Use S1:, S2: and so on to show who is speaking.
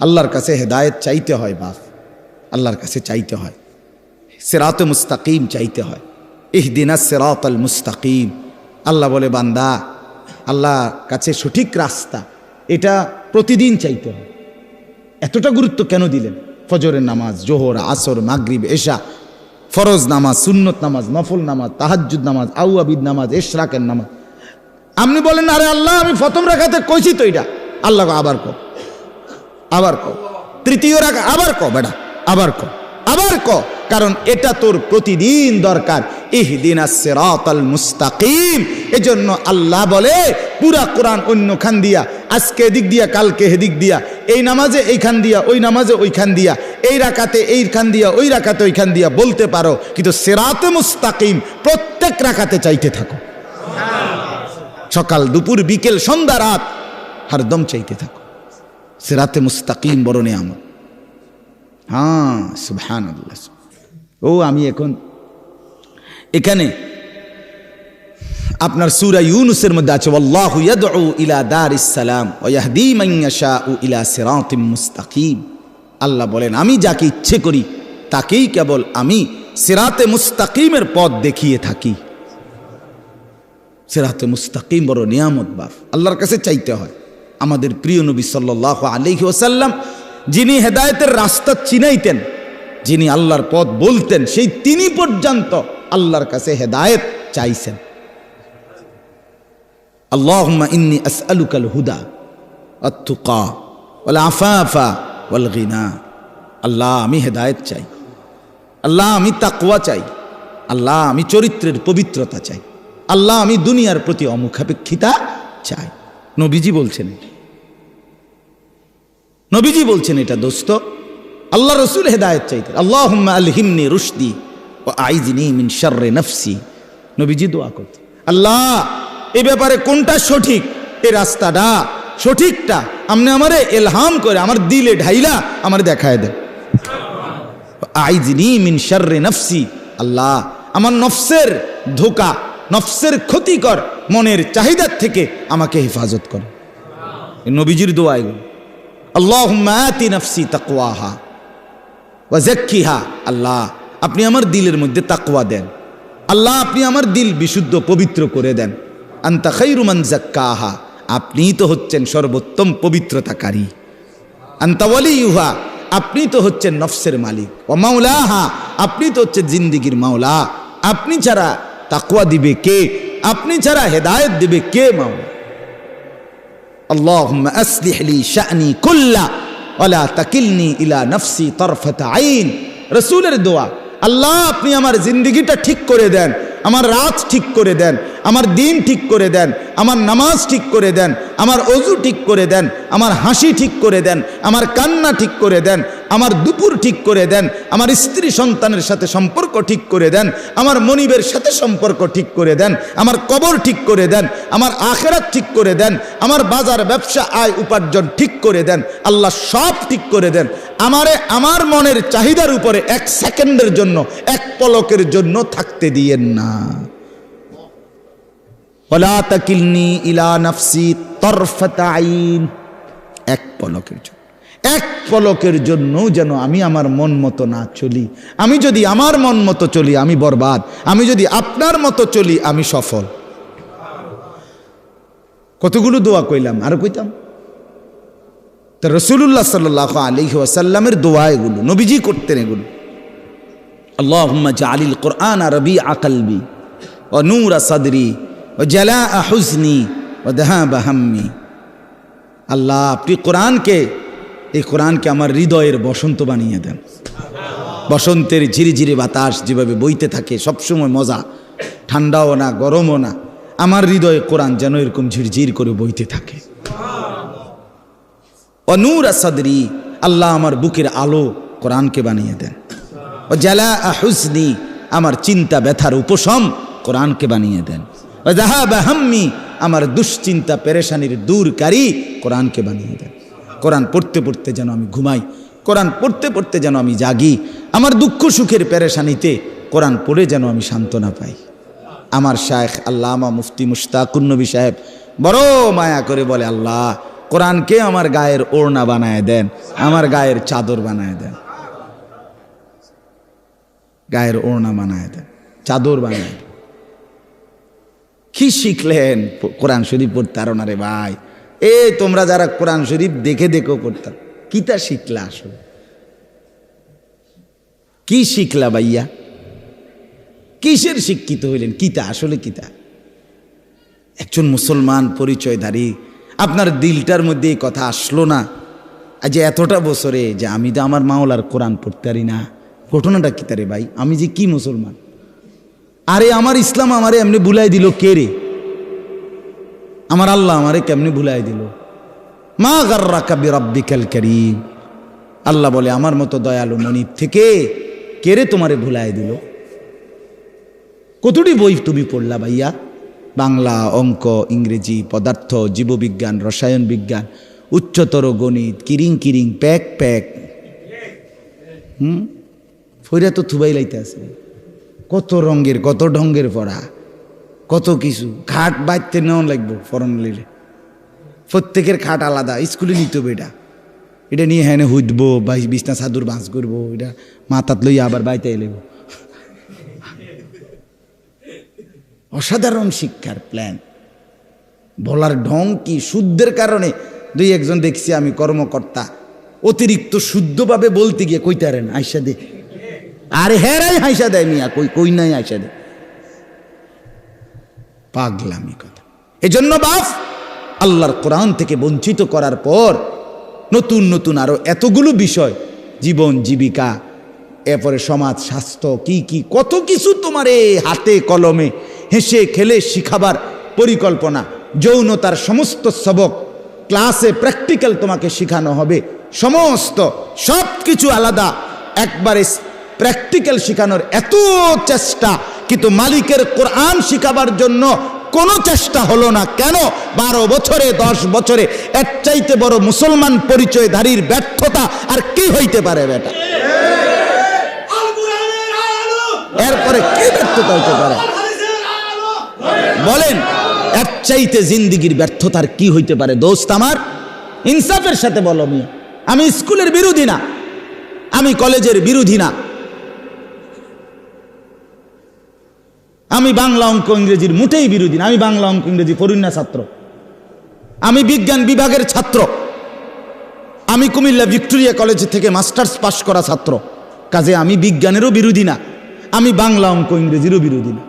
S1: আল্লাহর কাছে হেদায়েত চাইতে হয়, বাপ। আল্লাহর কাছে চাইতে হয়। সেরাত মুস্তাকিম চাইতে হয়। ইহদিনা সেরাত আল মুস্তাকিম। আল্লাহ বলে, বান্দা আল্লাহ কাছে সঠিক রাস্তা, এটা প্রতিদিন চাইতে হয়। এতটা গুরুত্ব কেন দিলেন? ফজরের নামাজ, জোহর, আসর, মাগরিব, এশা, ফরজ নামাজ, সুন্নত নামাজ, নফল নামাজ, তাহাজ্জুদ নামাজ আউআবিদ নামাজ, এশরাকের নামাজ। আপনি বলেন, আরে আল্লাহ, আমি প্রথম রাখাতে কইছি তো এটা। আল্লাহ আবার কো আবার ক তৃতীয় রাখা আবার ক বেটা, আবার ক আবার ক কারণ এটা তোর প্রতিদিন দরকার। ইহদিন সিরাতাল মুস্তাকিম। এজন্য আল্লাহ বলে, পুরা কোরআন অন্য খান দিয়া, আজকে এদিক দিয়া, কালকে হেদিক দিয়া, এই নামাজে এইখান দিয়া, ওই নামাজে ওইখান দিয়া, এই রাকাতে এইখান দিয়া, ওই রাকাতে ওইখান দিয়া বলতে পারো, কিন্তু সেরাতে মুস্তাকিম প্রত্যেক রাকাতে চাইতে থাকো। সকাল, দুপুর, বিকেল, সন্ধ্যা, রাত, হরদম চাইতে থাকো। সিরাতে মুস্তাকিম বড় নিয়ামত। হ্যাঁ সুবহান ও, আমি এখন এখানে আপনার সূরা ইউনুসের মধ্যে আছে আল্লাহু ইয়াদউ ইলা দারিস সালাম ওয়া ইয়াহদি মান ইয়াশাউ ইলা সিরাতিম মুস্তাকিম। আল্লাহ বলেন, আমি যাকে ইচ্ছে করি, তাকেই কেবল আমি সিরাতে মুস্তাকিমের পথ দেখিয়ে থাকি। সিরাতে মুস্তাকিম বড় নিয়ামত বাপ। আল্লাহর কাছে চাইতে হয়। আমাদের প্রিয় নবী সাল্লাহ আলহি ওসাল্লাম যিনি হেদায়েতের রাস্তা চিনাইতেন, যিনি আল্লাহর পথ বলতেন, সেই তিনি পর্যন্ত আল্লাহর কাছে হেদায়েত চাইছেন। আল্লাহুম্মা ইন্নি আসআলুকাল হুদা আত্তুকা ওয়াল আফাফা ওয়াল গিনা। আল্লাহ, আমি হেদায়েত চাই। আল্লাহ, আমি তাকওয়া চাই। আল্লাহ, আমি চরিত্রের পবিত্রতা চাই। আল্লাহ, আমি দুনিয়ার প্রতি অমুখাপেক্ষিতা চাই। নবীজি বলছেন। নবীজি বলছেন এটা, দোস্ত, আল্লাহ রসুল হেদায়ত চাইতে। আল্লাহ আলহিমনি রুশদি ও আইজিনি মিন শাররে নফসি। নবীজি দোয়া করতে। আল্লাহ, এ ব্যাপারে কোনটা সঠিক? এ রাস্তাটা সঠিকটা? আপনি আমারে এলহাম করে, আমার দিলে ঢাইলা আমার দেখায় দেন। আইজিনি মিন শাররে নফসি। আল্লাহ, আমার নফসের ধোকা নফসের ক্ষতিকর মনের চাহিদার থেকে আমাকে হেফাজত কর। নবীজির দোয়া এগুলো। আল্লাহুম্মা আতি নফসি ওয়া যাক্কিহা। আল্লাহ, আপনি আমার দিলের মধ্যে তাকওয়া দেন। আল্লাহ, আপনি আমার দিল বিশুদ্ধ পবিত্র করে দেন। আন্তা খাইরু মান যাক্কাহা। আপনিই তো হচ্ছেন সর্বোত্তম পবিত্রতাকারী। আন্তাওয়ালি ইউহা আপনি তো হচ্ছেন নফসের মালিক। ও মাওলাহা। আপনি তো হচ্ছেন জিন্দিগির মাওলা। আপনি ছাড়া তাকুয়া দিবে কে আপনি ছাড়া হেদায়েত দিবে কে মাওলা اللهم أصلح لي شأني كله ولا تكلني إلى نفسي طرفة عين রসুলের দোয়া আল্লাহ আপনি আমার জিন্দগিটা ঠিক করে দেন আমার রাত ঠিক করে দেন আমার দিন ঠিক করে দেন আমার নামাজ ঠিক করে দেন আমার অজু ঠিক করে দেন আমার হাসি ঠিক করে দেন আমার কান্না ঠিক করে দেন আমার দুপুর ঠিক করে দেন, আমার স্ত্রী সন্তানের সাথে সম্পর্ক ঠিক করে দেন, আমার মনিবের সাথে সম্পর্ক ঠিক করে দেন, আমার কবর ঠিক করে দেন, আমার আখেরাত ঠিক করে দেন, আমার বাজার ব্যবসা আয় উপার্জন ঠিক করে দেন, আল্লাহ সব ঠিক করে দেন। আমারে আমার মনের চাহিদার উপরে এক সেকেন্ডের জন্য, এক পলকের জন্য থাকতে দিয়েন না। ইলা নাফসি এক পলকের জন্য। এক পলকের জন্য যেন আমি আমার মন মতো না চলি। আমি যদি আমার মন মতো চলি, আমি বরবাদ। আমি যদি আপনার মতো চলি, আমি সফল। কতগুলো দোয়া কইলাম, আর কইতাম? তা রসুল্লাহ সাল্লাহ আলী ওয়াসাল্লামের দোয়া এগুলো, নবীজি করতেন এগুলো। আল্লাহুম্মা জালিল কোরআন রবি আকালবি ও নূর সাদরি ও জালা হুজনি ও দেহা হাম্মি। আল্লাহ, আপনি কোরআনকে এই কোরআনকে আমার হৃদয়ের বসন্ত বানিয়ে দেন। বসন্তের ঝিরিঝিরি বাতাস যেভাবে বইতে থাকে, সবসময় মজা। ঠান্ডাও না, গরমও না। আমার হৃদয়ে কোরআন যেন এরকম ঝিরঝির করে বইতে থাকে। অনূর আসাদরি আল্লাহ আমার বুকের আলো কোরআনকে বানিয়ে দেন। ও জালা হুসনি আমার চিন্তা ব্যথার উপশম কোরআনকে বানিয়ে দেন। ও জাহাবাহাম্মি আমার দুশ্চিন্তা পেরেশানির দূরকারী কোরআনকে বানিয়ে দেন। কোরআন পড়তে পড়তে যেন আমি ঘুমাই, কোরআন পড়তে পড়তে যেন আমি জাগি, আমার দুঃখ সুখের প্যারেশানিতে কোরআন পড়ে যেন আমি সান্ত্বনা পাই। আমার শায়েখ আল্লামা মুফতি মুশতাকুন্নবী সাহেব বড় মায়া করে বলে, আল্লাহ, কোরআনকে আমার গায়ের ওড়না বানায় দেন, আমার গায়ের চাদর বানায় দেন, গায়ের ওড়না বানায় দেন, চাদর বানায় দেন। কি শিখলেন? কোরআন শরীফ পড়তে আরও রে ভাই। এ, তোমরা যারা কোরআন শরীফ দেখে দেখেও পড়তাম কিতা শিখলা আসলে? কি শিখলা ভাইয়া? কিসের শিক্ষিত হইলেন? কিতা আসলে কিতা একজন মুসলমান পরিচয়ধারী, আপনার দিলটার মধ্যে এই কথা আসলো না। যে এতটা বছরে যে আমি তো আমার মাওলার কোরআন পড়তে পারি না। ঘটনাটা কি তারে ভাই? আমি যে কি মুসলমান? আরে আমার ইসলাম আমারে এমনি বুলাই দিল কে রে? আমার আল্লাহ আমারে কেমনি ভুলাই দিল? মা গার্রা কাবি রব্বিকাল করিম। আল্লাহ বলে, আমার মতো দয়ালু মনির থেকে কে রে তোমারে ভুলাই দিল? কতটি বই তুমি পড়লা ভাইয়া? বাংলা, অঙ্ক, ইংরেজি, পদার্থ, জীববিজ্ঞান, রসায়ন বিজ্ঞান, উচ্চতর গণিত, কিরিং কিরিং, প্যাক প্যাক। হুম? ফইরা তো থুবাই লাইতে আছে। কত রঙের, কত ঢঙ্গের পড়া। কত কিছু। খাট বাইতে নেওয়া লাগবো ফরন লিলে। প্রত্যেকের খাট আলাদা, স্কুলে নিতে হবে এটা। এটা নিয়ে হ্যাঁ হুদবো বা বিছনা সাদুর বাঁশ করব, এটা মাথাত লইয়া আবার বাইতে এলেব অসাধারণ শিক্ষার প্ল্যান বলার ঢং কি শুদ্ধের কারণে? দুই একজন দেখছি আমি কর্মকর্তা, অতিরিক্ত শুদ্ধভাবে বলতে গিয়ে কইতারেন, আইসা দে। আরে হেরাই হাইসা দেয় মিয়া, কই কই নাই আইসা দে। পাগলামি কথা। এজন্য বাপ, আল্লাহর কোরআন থেকে বঞ্চিত করার পর নতুন নতুন আরও এতগুলো বিষয়, জীবন, জীবিকা, এরপরে সমাজ, স্বাস্থ্য, কি কি, কত কিছু তোমার এ হাতে, কলমে হেসে, খেলে, শিখাবার পরিকল্পনা, যৌনতার সমস্ত সবক ক্লাসে প্র্যাকটিক্যাল তোমাকে শেখানো হবে। সমস্ত সব কিছু আলাদা। একবারে প্র্যাকটিক্যাল শেখানোর এত চেষ্টা কিন্তু মালিকের কোরআন শিখাবার জন্য কোনো চেষ্টা হলো না। কেন? বারো বছরে, দশ বছরে এর চাইতে বড় মুসলমান পরিচয়ধারীর ব্যর্থতা আর কি হইতে পারে বেটা? এরপরে কি ব্যর্থতা হইতে পারে? বলেন, এর চাইতে জিন্দিগির ব্যর্থতার কি হইতে পারে? দোস্ত আমার, ইনসাফের সাথে বলো মিয়া। আমি স্কুলের বিরোধী না, আমি কলেজের বিরোধী না। আমি বাংলা অঙ্ক ইংরেজির মোটেই বিরোধী আমি বাংলা অঙ্ক ইংরেজি পড়ুন্না ছাত্র। আমি বিজ্ঞান বিভাগের ছাত্র। আমি কুমিল্লা ভিক্টোরিয়া কলেজ থেকে মাস্টার্স পাশ করা ছাত্র। কাজে আমি বিজ্ঞানেরও বিরোধী না, আমি বাংলা অঙ্ক ইংরেজিরও বিরোধী না।